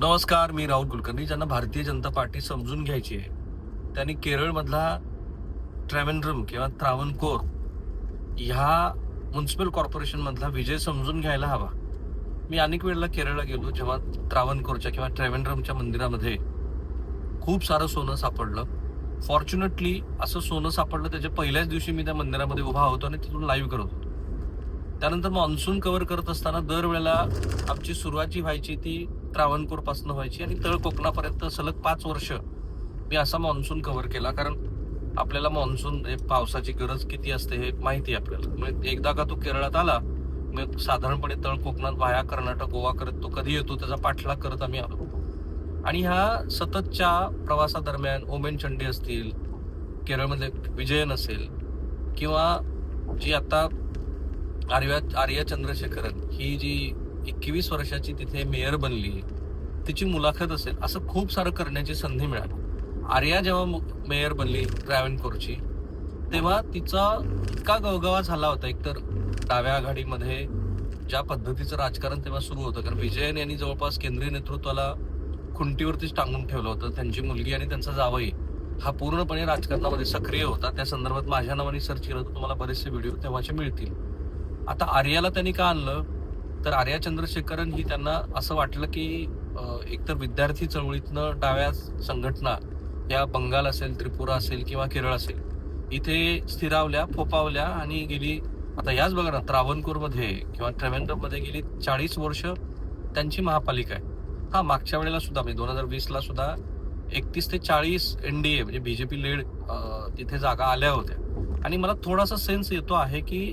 नमस्कार मी राहुल कुलकर्णी. ज्यांना भारतीय जनता पार्टी समजून घ्यायची आहे त्यांनी केरळमधला ट्रॅव्हनड्रम किंवा त्रावणकोर ह्या म्युन्सिपल कॉर्पोरेशनमधला विजय समजून घ्यायला हवा. मी अनेक वेळेला केरळला गेलो जेव्हा त्रावणकोरच्या किंवा ट्रॅव्हनड्रमच्या मंदिरामध्ये खूप सारं सोनं सापडलं. फॉर्च्युनेटली असं सोनं सापडलं त्याच्या पहिल्याच दिवशी मी त्या मंदिरामध्ये उभा होतो आणि तिथून लाईव्ह करत होतो. त्यानंतर मान्सून कव्हर करत असताना दरवेळेला आमची सुरुवात जी व्हायची ती रावणपूरपासून व्हायची आणि तळ कोकणापर्यंत सलग पाच वर्ष मी असा मान्सून कव्हर केला. कारण आपल्याला मान्सून हे पावसाची गरज किती असते हे माहिती आहे आपल्याला. म्हणजे एकदा का तो केरळात आला मग साधारणपणे तळ कोकणात वाया कर्नाटक गोवा करत तो कधी येतो त्याचा पाठलाग करत आम्ही आलो आणि ह्या सततच्या प्रवासादरम्यान ओमेन चंडी असतील केरळमध्ये विजयन असेल किंवा जी आता आर्या आर्या चंद्रशेखरन ही जी एकवीस वर्षाची तिथे मेयर बनली तिची मुलाखत असेल असं खूप सारं करण्याची संधी मिळाली. आर्या जेव्हा मेयर बनली ट्रॅव्हनकोरची तेव्हा तिचा इतका गवगवा झाला होता. एकतर डाव्या आघाडीमध्ये ज्या पद्धतीचं राजकारण तेव्हा सुरू होतं कारण विजयन यांनी जवळपास केंद्रीय नेतृत्वाला खुंटीवरतीच टांगून ठेवलं होतं. त्यांची मुलगी आणि त्यांचा जावई हा पूर्णपणे राजकारणामध्ये सक्रिय होता. त्या संदर्भात माझ्या नावाने सर्च केलं तर तुम्हाला बरेचसे व्हिडिओ तेव्हाचे मिळतील. आता आर्याला त्यांनी का आणलं? तर आर्या चंद्रशेखरन ही त्यांना असं वाटलं की एकतर विद्यार्थी चळवळीतनं डाव्या संघटना या बंगाल असेल त्रिपुरा असेल किंवा केरळ असेल इथे स्थिरावल्या फोपावल्या आणि गेली आता याच बघा ना त्रावणकोरमध्ये किंवा ट्रेव्हेंड्रमध्ये गेली चाळीस वर्ष त्यांची महापालिका आहे. हा मागच्या वेळेला सुद्धा म्हणजे दोन हजार वीसला सुद्धा एकतीस ते चाळीस एन डी ए म्हणजे बी जे पी लेड तिथे जागा आल्या होत्या. आणि मला थोडासा सेन्स येतो आहे की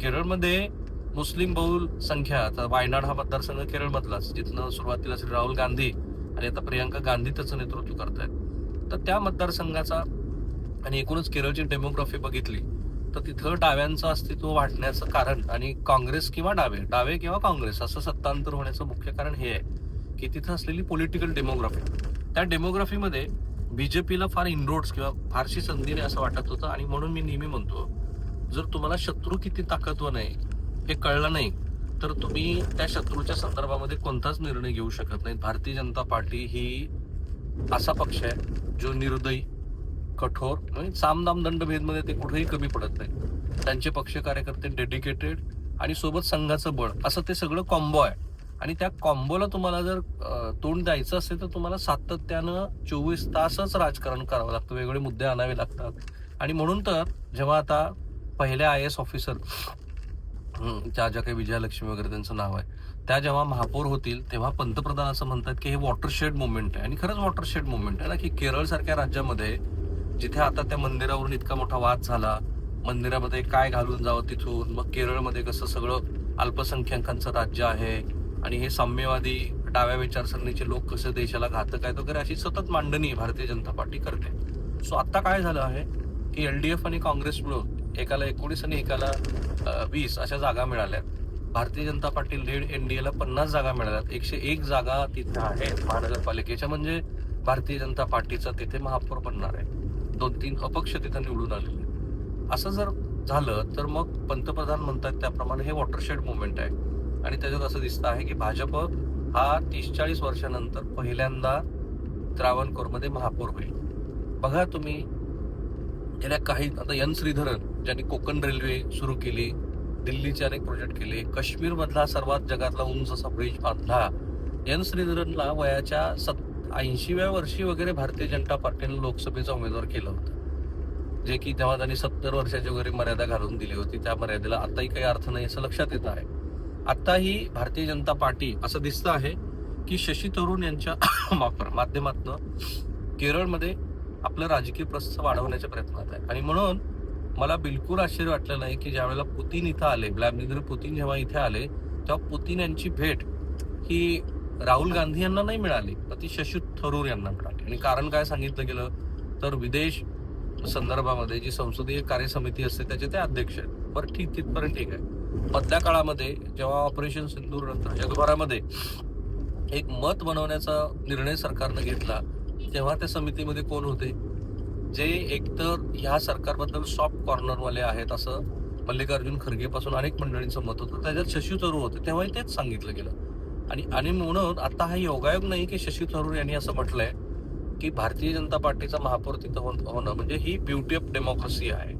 केरळमध्ये मुस्लिम बहुल संख्या आता वायनाड हा मतदारसंघ केरळमधलाच जिथनं सुरुवातीला श्री राहुल गांधी आणि आता प्रियांका गांधी त्याचं नेतृत्व करतायत. तर त्या मतदारसंघाचा आणि एकूणच केरळची डेमोग्राफी बघितली तर तिथं डाव्यांचं अस्तित्व वाढण्याचं कारण आणि काँग्रेस किंवा डावे डावे किंवा काँग्रेस असं सत्तांतर होण्याचं मुख्य कारण हे आहे की तिथं असलेली पॉलिटिकल डेमोग्राफी त्या डेमोग्राफीमध्ये बीजेपीला फार इनरोड्स किंवा फारशी संधी नाही असं वाटत होतं आणि म्हणून मी नेहमी म्हणतो जर तुम्हाला शत्रू किती ताकदवान आहे हे कळलं नाही तर तुम्ही त्या शत्रूच्या संदर्भामध्ये कोणताच निर्णय घेऊ शकत नाही भारतीय जनता पार्टी ही असा पक्ष आहे जो निर्दयी कठोर म्हणजे सामदाम दंडभेदमध्ये ते कुठेही कमी पडत नाही. त्यांचे पक्ष कार्यकर्ते डेडिकेटेड आणि सोबत संघाचं बळ असं ते सगळं कॉम्बो आहे. आणि त्या कॉम्बोला तुम्हाला जर तोंड द्यायचं असेल तर तुम्हाला सातत्यानं चोवीस तासच राजकारण करावं लागतं. वेगवेगळे मुद्दे आणावे लागतात. आणि म्हणून तर जेव्हा आता पहिल्या आय एस ऑफिसर ज्या ज्या काही विजयालक्ष्मी वगैरे त्यांचं नाव आहे त्या जेव्हा महापौर होतील तेव्हा पंतप्रधान असं म्हणतात की हे वॉटरशेड मुवमेंट आहे. आणि खरंच वॉटरशेड मुवमेंट आहे ना की केरळ सारख्या राज्यामध्ये जिथे आता त्या मंदिरावरून इतका मोठा वाद झाला मंदिरामध्ये काय घालून जावं तिथून मग केरळमध्ये कसं सगळं अल्पसंख्याकांचं राज्य आहे आणि हे साम्यवादी डाव्या विचारसरणीचे लोक कसे देशाला घातक आहेत वगैरे अशी सतत मांडणी भारतीय जनता पार्टी करते. सो आता काय झालं आहे की एल डी एफ आणि काँग्रेस मिळून एकाला एकोणीस आणि एकाला वीस अशा जागा मिळाल्या भारतीय जनता पार्टी लीड एनडीएला पन्नास जागा मिळाल्यात. एकशे एक जागा तिथे आहेत महानगरपालिकेच्या म्हणजे भारतीय जनता पार्टीचा तिथे महापौर बनणार आहे. दोन तीन अपक्ष तिथं निवडून आलेले असं जर झालं तर मग पंतप्रधान म्हणतात त्याप्रमाणे हे वॉटरशेड मुवमेंट आहे. आणि त्याच्यात असं दिसतं आहे की भाजप हा तीस चाळीस वर्षानंतर पहिल्यांदा त्रावणकोरमध्ये महापौर होईल. बघा तुम्ही गेल्या काही आता एन श्रीधरन ज्यांनी कोकण रेल्वे सुरू केली दिल्लीचे अनेक प्रोजेक्ट केले काश्मीरमधला सर्वात जगातला उंच असा ब्रिज बांधला. एन श्रीधरनला वयाच्या सत ऐंशीव्या वर्षी वगैरे भारतीय जनता पार्टीने लोकसभेचा उमेदवार केलं होतं. जे की तेव्हा त्यांनी सत्तर वर्षाची वगैरे मर्यादा घालून दिली होती. त्या मर्यादेला आताही काही अर्थ नाही असं लक्षात येत आहे. आताही भारतीय जनता पार्टी असं दिसतं आहे की शशी तरुण यांच्या माफ- माध्यमातनं केरळमध्ये आपलं राजकीय प्रस्थ वाढवण्याच्या प्रयत्नात आहे. आणि म्हणून मला बिलकुल आश्चर्य वाटलं नाही की ज्यावेळेला पुतीन इथं आले व्लादिमीर पुतीन जेव्हा इथे आले तेव्हा पुतीन यांची भेट ही राहुल गांधी यांना नाही मिळाली तर ती शशी थरूर यांना मिळाली. आणि कारण काय सांगितलं गेलं तर विदेश संदर्भामध्ये जी संसदीय कार्यसमिती असते त्याचे ते अध्यक्ष आहेत. बरं ठीक तिथपर्यंत ठीक आहे. मधल्या काळामध्ये जेव्हा ऑपरेशन सिंदूर नंतर जगभरामध्ये एक मत बनवण्याचा निर्णय सरकारनं घेतला तेव्हा त्या समितीमध्ये कोण होते? जे एकतर ह्या सरकारबद्दल सॉफ्ट कॉर्नरवाले आहेत असं मल्लिकार्जुन खरगेपासून अनेक मंडळींचं मत होतं. त्याच्यात शशी थरूर होते. तेव्हाही तेच सांगितलं गेलं. आणि आणि म्हणून आता हा योगायोग नाही की शशी थरूर यांनी असं म्हटलंय की भारतीय जनता पार्टीचा महापौर तिथं होण- होणं म्हणजे ही ब्युटी ऑफ डेमोक्रेसी आहे.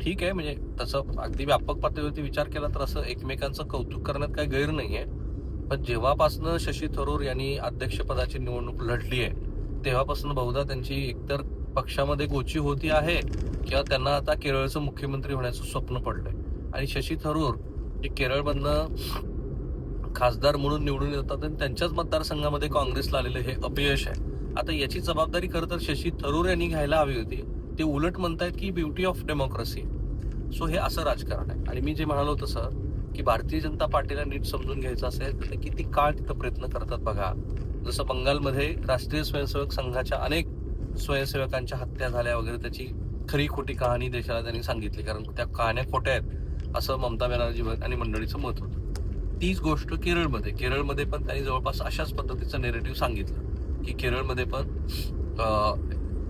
ठीक आहे म्हणजे तसं अगदी व्यापक पातळीवरती विचार केला तर असं एकमेकांचं कौतुक करण्यात काही गैर नाही आहे पण जेव्हापासनं शशी थरूर यांनी अध्यक्षपदाची निवडणूक लढली आहे तेव्हापासून बहुधा त्यांची एकतर पक्षामध्ये गोची होती आहे किंवा त्यांना आता केरळचं मुख्यमंत्री होण्याचं स्वप्न पडलंय. आणि शशी थरूर जे केरळमधनं खासदार म्हणून निवडून येतात आणि त्यांच्याच मतदारसंघामध्ये काँग्रेसला आलेलं हे अपयश आहे. आता याची जबाबदारी खरं तर शशी थरूर यांनी घ्यायला हवी होती. ते उलट म्हणतायत की ब्युटी ऑफ डेमोक्रेसी सो हे असं राजकारण आहे. आणि मी जे म्हणालो तसं की भारतीय जनता पार्टीला नीट समजून घ्यायचं असेल तर ते किती काळ तिथं प्रयत्न करतात बघा. जसं बंगालमध्ये राष्ट्रीय स्वयंसेवक संघाच्या अनेक स्वयंसेवकांच्या हत्या झाल्या वगैरे त्याची खरी खोटी कहाणी देशाला त्यांनी सांगितली. कारण त्या कहाण्या खोट्या आहेत असं ममता बॅनर्जी आणि मंडळीचं मत होतं. तीच गोष्ट केरळमध्ये. केरळमध्ये पण त्यांनी जवळपास अशाच पद्धतीचं नेरेटिव्ह सांगितलं की केरळमध्ये पण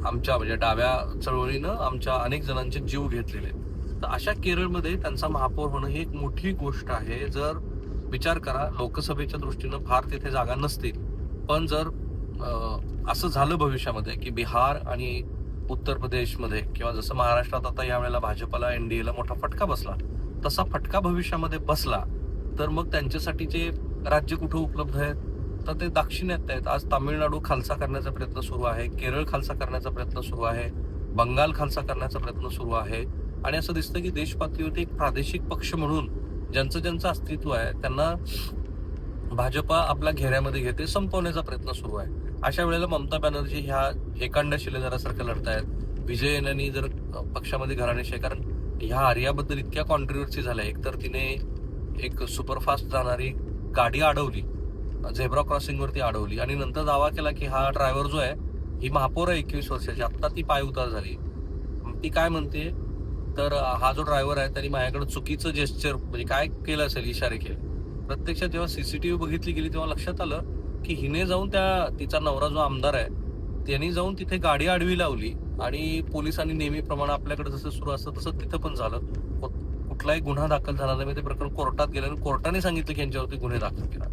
आमच्या म्हणजे डाव्या चळवळीनं आमच्या अनेक जणांचे जीव घेतलेले आहेत. तर अशा केरळमध्ये त्यांचा महापौर होणं ही एक मोठी गोष्ट आहे. जर विचार करा लोकसभेच्या दृष्टीनं फार तिथे जागा नसतील. पण जर असं झालं भविष्यामध्ये की बिहार आणि उत्तर प्रदेशमध्ये किंवा जसं महाराष्ट्रात आता यावेळेला भाजपला एनडीएला मोठा फटका बसला तसा फटका भविष्यामध्ये बसला तर मग त्यांच्यासाठी जे राज्य कुठं उपलब्ध आहेत तर ते दाक्षिणात्य आहेत. आज तामिळनाडू खालसा करण्याचा प्रयत्न सुरू आहे केरळ खालसा करण्याचा प्रयत्न सुरू आहे बंगाल खालसा करण्याचा प्रयत्न सुरू आहे. आणि असं दिसतं की देश पातळीवरती एक प्रादेशिक पक्ष म्हणून ज्यांचं ज्यांचं अस्तित्व आहे त्यांना भाजपा आपल्या घेऱ्यामध्ये घेते संपवण्याचा प्रयत्न सुरू आहे. अशा वेळेला ममता बॅनर्जी ह्या एकांड शिलेदारासारख्या लढतायत. विजय यांनी जर पक्षामध्ये घराणेशाही कारण ह्या आर्याबद्दल इतक्या कॉन्ट्रोवर्सी झाल्या. एकतर तिने एक सुपरफास्ट जाणारी गाडी अडवली. झेब्रा क्रॉसिंगवरती अडवली. आणि नंतर दावा केला की हा ड्रायव्हर जो आहे ही महापौर आहे एकवीस वर्षाची. आत्ता ती पाय उतार झाली. ती काय म्हणते? तर हा जो ड्रायव्हर आहे त्यांनी माझ्याकडे चुकीचं जेस्चर म्हणजे काय केलं असेल इशारे केले. प्रत्यक्षात जेव्हा सीसीटीव्ही बघितली गेली तेव्हा लक्षात आलं की हिने जाऊन त्या तिचा नवरा जो आमदार आहे त्यांनी जाऊन तिथे गाडी आडवी लावली आणि पोलिसांनी नेहमीप्रमाणे आपल्याकडे जसं सुरू असतं तसं तिथं पण झालं. कुठलाही गुन्हा दाखल झाला नाही. ते प्रकरण कोर्टात गेलं आणि कोर्टाने सांगितलं की यांच्यावरती गुन्हे दाखल केला.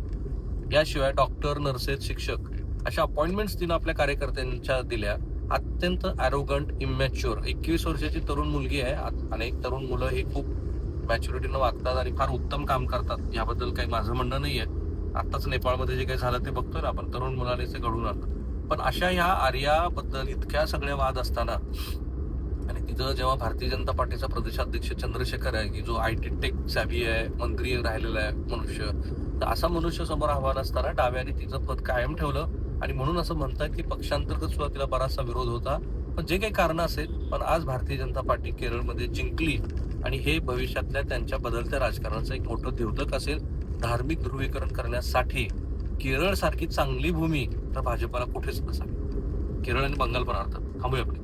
याशिवाय डॉक्टर नर्सेस शिक्षक. अशा अपॉइंटमेंट्स तिनं आपल्या कार्यकर्त्यांच्या दिल्या. अत्यंत अरोगंट इमॅच्युअर एकवीस वर्षाची तरुण मुलगी आहे. अनेक तरुण मुलं ही खूप मॅच्युरिटीनं वागतात आणि फार उत्तम काम करतात. याबद्दल काही माझं म्हणणं नाही आहे आताच नेपाळमध्ये जे काही झालं ते बघतोय ना आपण. तरुण मुलाने ते घडून आणलं. पण अशा ह्या आर्याबद्दल इतक्या सगळ्या वाद असताना आणि तिथं जेव्हा भारतीय जनता पार्टीचा प्रदेशाध्यक्ष चंद्रशेखर आहे की जो आय टी टेक सॅबी आहे मंत्री राहिलेला आहे मनुष्य तर असा मनुष्य समोर आव्हान असताना डाव्याने तिचं पद कायम ठेवलं. आणि म्हणून असं म्हणतात की पक्षांतर्गत सुद्धा तिला बराचसा विरोध होता. पण जे काही कारण असेल पण आज भारतीय जनता पार्टी केरळमध्ये जिंकली. आणि हे भविष्यातल्या त्यांच्या बदलत्या राजकारणाचं एक मोठं द्योतक असेल. धार्मिक ध्रुवीकरण करण्यासाठी केरळ सारखी चांगली भूमी तर भाजपाला कुठेच नसावी. केरळ आणि बंगाल पण अर्थात. थांबूया आपण